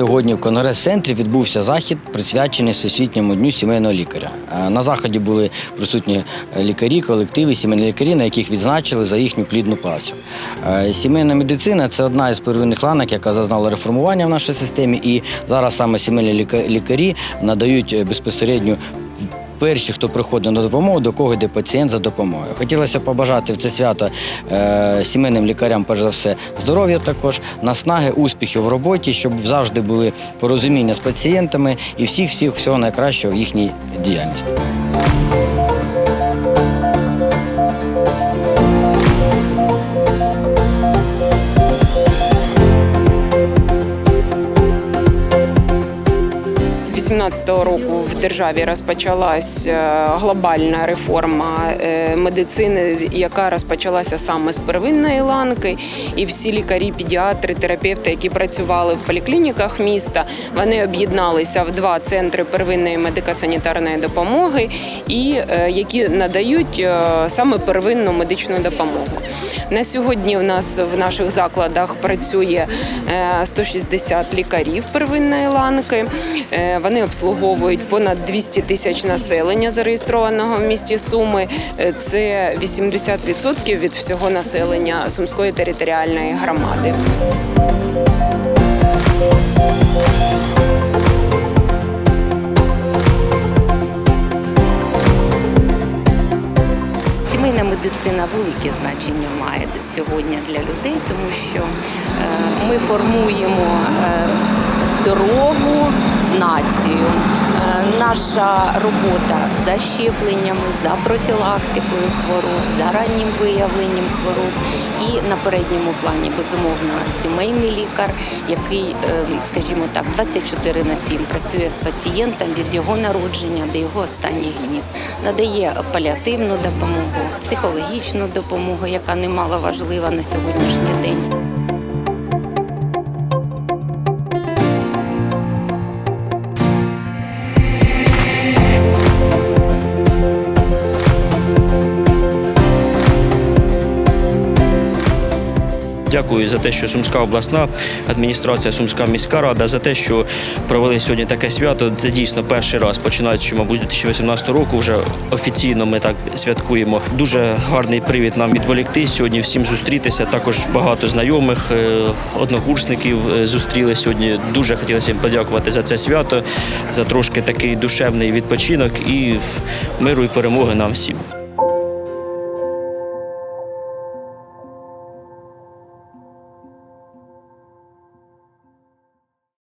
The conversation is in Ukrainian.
Сьогодні в конгрес-центрі відбувся захід, присвячений Всесвітньому дню сімейного лікаря. Е, На заході були присутні лікарі, колективи, сімейні лікарі, на яких відзначили за їхню плідну працю. Е, Сімейна медицина це одна із первинних ланок, яка зазнала реформування в нашій системі, і зараз саме сімейні ліка- лікарі надають е, безпосередню перші, хто приходить на допомогу, до кого йде пацієнт за допомогою. Хотілося побажати в це свято е, сімейним лікарям, перш за все, здоров'я також, наснаги, успіхів в роботі, щоб завжди були порозуміння з пацієнтами і всіх всіх всього найкращого в їхній діяльності. З 18-го року в державі розпочалась е, глобальна реформа е, медицини, яка розпочалася саме з первинної ланки. І всі лікарі, педіатри, терапевти, які працювали в поліклініках міста, вони об'єдналися в два центри первинної медико-санітарної допомоги, і е, які надають саме первинну медичну допомогу. На сьогодні в нас в наших закладах працює е, 160 лікарів первинної ланки. Вони обслуговують понад 200 тисяч населення, зареєстрованого в місті Суми. Е, Це 80% від всього населення Сумської територіальної громади. Сімейна медицина велике значення має сьогодні для людей, тому що е, ми формуємо е, здорову Наша робота за щепленнями, за профілактикою хвороб, за раннім виявленням хвороб і на передньому плані безумовно сімейний лікар, який, е, скажімо так, 24 на 7 працює з пацієнтом від його народження до його останніх днів, надає паліативну допомогу, психологічну допомогу, яка немало важлива на сьогоднішній день. Дякую за те, що Сумська обласна адміністрація, Сумська міська рада за те, що провели сьогодні таке свято. Це дійсно перший раз, починаючи, мабуть, з 2018 року. Вже офіційно ми так святкуємо. Дуже гарний привід нам відволікти сьогодні. Всім зустрітися. Також багато знайомих, е, однокурсників е, зустріли сьогодні. Дуже хотілося їм подякувати за це свято, за трошки такий душевний відпочинок і миру і перемоги нам всім.